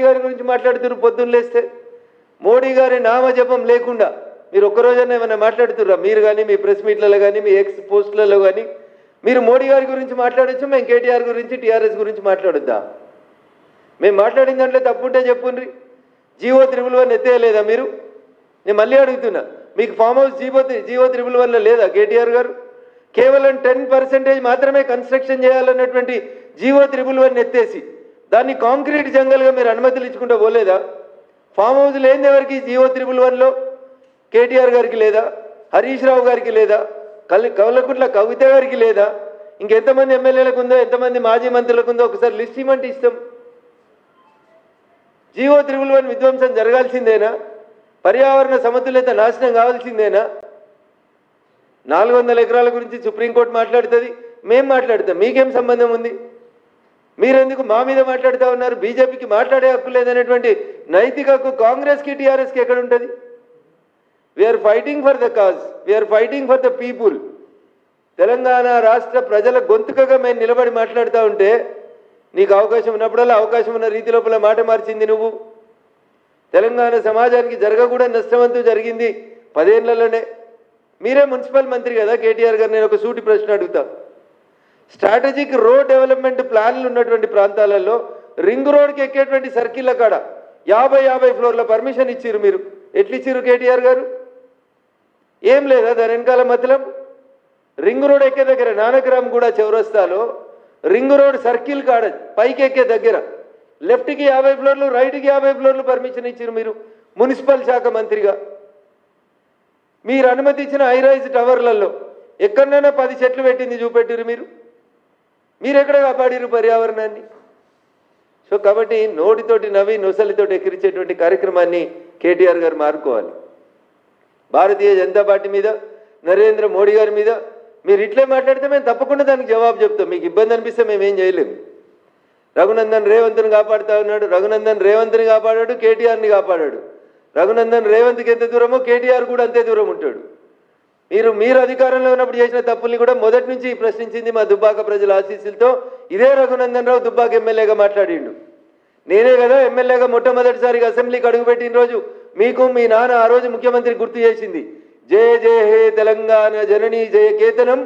మోడీ గారి గురించి మాట్లాడుతున్నారు పొద్దున్న లేస్తే. మోడీ గారి నామజపం లేకుండా మీరు ఒక్కరోజన్నా ఏమైనా మాట్లాడుతుర్రా? మీరు కానీ మీ ప్రెస్ మీట్లలో కానీ మీ ఎక్స్ పోస్టులలో కానీ మీరు మోడీ గారి గురించి మాట్లాడచ్చు మేము కేటీఆర్ గురించి టీఆర్ఎస్ గురించి మాట్లాడొద్దా? మేము మాట్లాడిన దాంట్లో తప్పుంటే చెప్పుండ్రి. జీవో త్రిబుల్ వన్ ఎత్తేయలేదా మీరు? నేను మళ్ళీ అడుగుతున్నా మీకు farm house GO GO triple వన్లో లేదా కేటీఆర్ గారు? కేవలం టెన్ పర్సెంటేజ్ మాత్రమే కన్స్ట్రక్షన్ చేయాలన్నటువంటి జీవో త్రిబుల్ వన్ ఎత్తేసి దాన్ని కాంక్రీట్ జంగల్గా మీరు అనుమతులు ఇచ్చుకుంటూ పోలేదా? ఫామ్ హౌస్ లేని ఎవరికి? జియో త్రిబుల్ వన్లో? కేటీఆర్ గారికి లేదా? హరీష్ రావు గారికి లేదా? కల్ కవలకుంట్ల కవిత గారికి లేదా? ఇంకెంతమంది ఎమ్మెల్యేలకు ఉందో ఎంతమంది మాజీ మంత్రులకు ఉందో ఒకసారి లిస్ట్ ఇవ్వమంటే ఇస్తాం. జియో త్రిబుల్ వన్ విధ్వంసం జరగాల్సిందేనా? పర్యావరణ సమతుల్యత నాశనం కావాల్సిందేనా? నాలుగు వందల ఎకరాల గురించి సుప్రీంకోర్టు మాట్లాడుతుంది. మేం మాట్లాడతాం. మీకేం సంబంధం ఉంది? మీరెందుకు మా మీద మాట్లాడుతూ ఉన్నారు? బీజేపీకి మాట్లాడే హక్కు లేదనేటువంటి నైతిక హక్కు కాంగ్రెస్కి టీఆర్ఎస్కి ఎక్కడ ఉంటుంది? We're fighting for the cause we're fighting for the people Telangana రాష్ట్ర ప్రజల గొంతుకగా మేము నిలబడి మాట్లాడుతూ ఉంటే నీకు అవకాశం ఉన్నప్పుడల్లా అవకాశం ఉన్న రీతి లోపల మాట మార్చింది నువ్వు. తెలంగాణ సమాజానికి జరగకూడని నష్టమంతూ జరిగింది పదేళ్ళలోనే. మీరే మున్సిపల్ మంత్రి కదా కేటీఆర్ గారు నేను ఒక సూటి ప్రశ్న అడుగుతా. స్ట్రాటజిక్ రోడ్ డెవలప్మెంట్ ప్లాన్లు ఉన్నటువంటి ప్రాంతాలలో రింగ్ రోడ్కి ఎక్కేటువంటి సర్కిల్ కాడ యాభై యాభై ఫ్లోర్ల పర్మిషన్ ఇచ్చిర్రు మీరు. ఎట్లిచ్చారు కేటీఆర్ గారు? ఏం లేదా దాని వెనకాల మతలం రింగ్ రోడ్ ఎక్కే దగ్గర నానగ్రామ్ కూడా చౌరస్తాలో రింగ్ రోడ్ సర్కిల్ కాడ పైకి ఎక్కే దగ్గర లెఫ్ట్కి యాభై ఫ్లోర్లు రైట్కి యాభై ఫ్లోర్లు పర్మిషన్ ఇచ్చారు మీరు మున్సిపల్ శాఖ మంత్రిగా. మీరు అనుమతించిన హైరైజ్ టవర్లలో ఎక్కడైనా పది చెట్లు పెట్టింది చూపెట్టారు మీరు. మీరు ఎక్కడ కాపాడిరు పర్యావరణాన్ని? సో కాబట్టి నోటితోటి నవ్వి నొసలితోటి ఎక్కిరించేటువంటి కార్యక్రమాన్ని కేటీఆర్ గారు మారుకోవాలి. భారతీయ జనతా పార్టీ మీద నరేంద్ర మోడీ గారి మీద మీరు ఇట్లే మాట్లాడితే మేము తప్పకుండా దానికి జవాబు చెప్తాం. మీకు ఇబ్బంది అనిపిస్తే మేము ఏం చేయలేము. రఘునందన్ రేవంత్ని కాపాడుతా ఉన్నాడు. రఘునందన్ రేవంత్ని కాపాడాడు కేటీఆర్ని కాపాడాడు. రఘునందన్ రేవంత్కి ఎంత దూరమో కేటీఆర్ కూడా అంతే దూరం ఉంటాడు. మీరు మీరు అధికారంలో ఉన్నప్పుడు చేసిన తప్పుల్ని కూడా మొదటి నుంచి ప్రశ్నించింది మా దుబ్బాక ప్రజల ఆశీస్సులతో ఇదే రఘునందన్ రావు దుబ్బాక ఎమ్మెల్యేగా మాట్లాడిండు. నేనే కదా ఎమ్మెల్యేగా మొట్టమొదటిసారిగా అసెంబ్లీకి అడుగుపెట్టిన రోజు మీకు మీ నాన్న ఆ రోజు ముఖ్యమంత్రి గుర్తు చేసింది. జయ జయ హే తెలంగాణ జననీ జయ కేతనం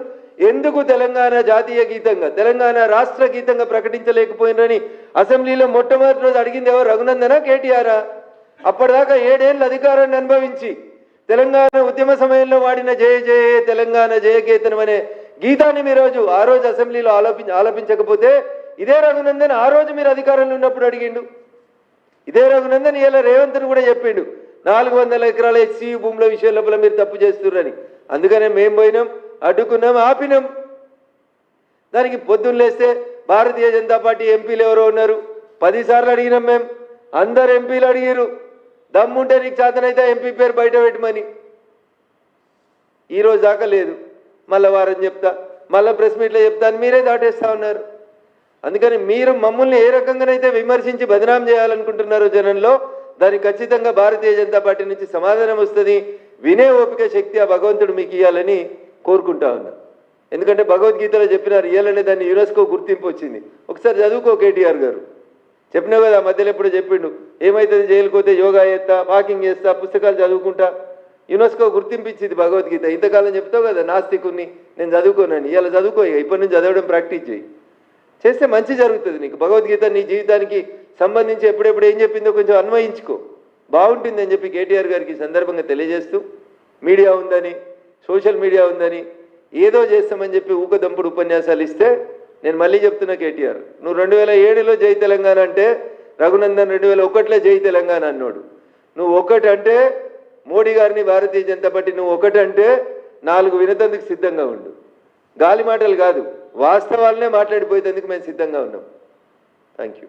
ఎందుకు తెలంగాణ జాతీయ గీతంగా తెలంగాణ రాష్ట్ర గీతంగా ప్రకటించలేకపోయినని అసెంబ్లీలో మొట్టమొదటి రోజు అడిగింది ఎవరు? రఘునందనా కేటీఆరా? అప్పటిదాకా ఏడేళ్ళు అధికారాన్ని అనుభవించి తెలంగాణ ఉద్యమ సమయంలో వాడిన జయ జయ తెలంగాణ జయకేతనం అనే గీతాన్ని మీరు రోజు ఆ రోజు అసెంబ్లీలో ఆలోపి ఆలోపించకపోతే ఇదే రఘునందన్ ఆ రోజు మీరు అధికారంలో ఉన్నప్పుడు అడిగిండు. ఇదే రఘునందన్ ఇలా రేవంత్ని కూడా చెప్పిండు. నాలుగు వందల ఎకరాల హెచ్సి భూముల విషయం లోపల మీరు తప్పు చేస్తున్నారని అందుకనే మేము పోయినాం అడ్డుకున్నాం ఆపినాం. దానికి పొద్దున్న లేస్తే భారతీయ జనతా పార్టీ ఎంపీలు ఎవరో ఉన్నారు. పదిసార్లు అడిగినాం మేము అందరు ఎంపీలు అడిగారు దమ్ముంటే నీకు చేతనైతే ఎంపీ పేరు బయట పెట్టమని. ఈ రోజు దాకా లేదు. మళ్ళా వారం చెప్తా. మళ్ళీ ప్రెస్ మీట్లో చెప్తా అని మీరే దాటేస్తా ఉన్నారు. అందుకని మీరు మమ్మల్ని ఏ రకంగానైతే విమర్శించి బదనాం చేయాలనుకుంటున్నారో జనంలో దానికి ఖచ్చితంగా భారతీయ జనతా పార్టీ నుంచి సమాధానం వస్తుంది. వినే ఓపిక శక్తి ఆ భగవంతుడు మీకు ఇవ్వాలని కోరుకుంటా ఉన్నా. ఎందుకంటే భగవద్గీతలో చెప్పినారు ఇవ్వాలనే దాన్ని యునెస్కో గుర్తింపు వచ్చింది. ఒకసారి చదువుకో కేటీఆర్ గారు. చెప్పినావు కదా మధ్యలో ఎప్పుడు చెప్పిండు. ఏమవుతుంది జైలుకి పోతే యోగా చేస్తా వాకింగ్ చేస్తా పుస్తకాలు చదువుకుంటా? యునెస్కో గుర్తింపించింది భగవద్గీత. ఇంతకాలం చెప్తావు కదా నాస్తికుని నేను చదువుకోనని. ఇలా చదువుకో ఇప్పటి నుంచి చదవడం ప్రాక్టీస్ చేయి. చేస్తే మంచి జరుగుతుంది నీకు. భగవద్గీత నీ జీవితానికి సంబంధించి ఎప్పుడెప్పుడు ఏం చెప్పిందో కొంచెం అన్వయించుకో. బాగుంటుంది అని చెప్పి కేటీఆర్ గారికి సందర్భంగా తెలియజేస్తూ మీడియా ఉందని సోషల్ మీడియా ఉందని ఏదో చేస్తామని చెప్పి ఊకదంపుడు ఉపన్యాసాలు ఇస్తే నేను మళ్ళీ చెప్తున్నా కేటీఆర్ నువ్వు రెండు వేల ఏడులో జై తెలంగాణ అంటే రఘునందన్ రెండు వేల ఒకటిలో జై తెలంగాణ అన్నాడు. నువ్వు ఒకటి అంటే మోడీ గారిని భారతీయ జనతా పార్టీ నువ్వు ఒకటి అంటే నాలుగు వినతందుకు సిద్ధంగా ఉండు. గాలి మాటలు కాదు వాస్తవాలనే మాట్లాడిపోయేందుకు మేము సిద్ధంగా ఉన్నాం. Thank you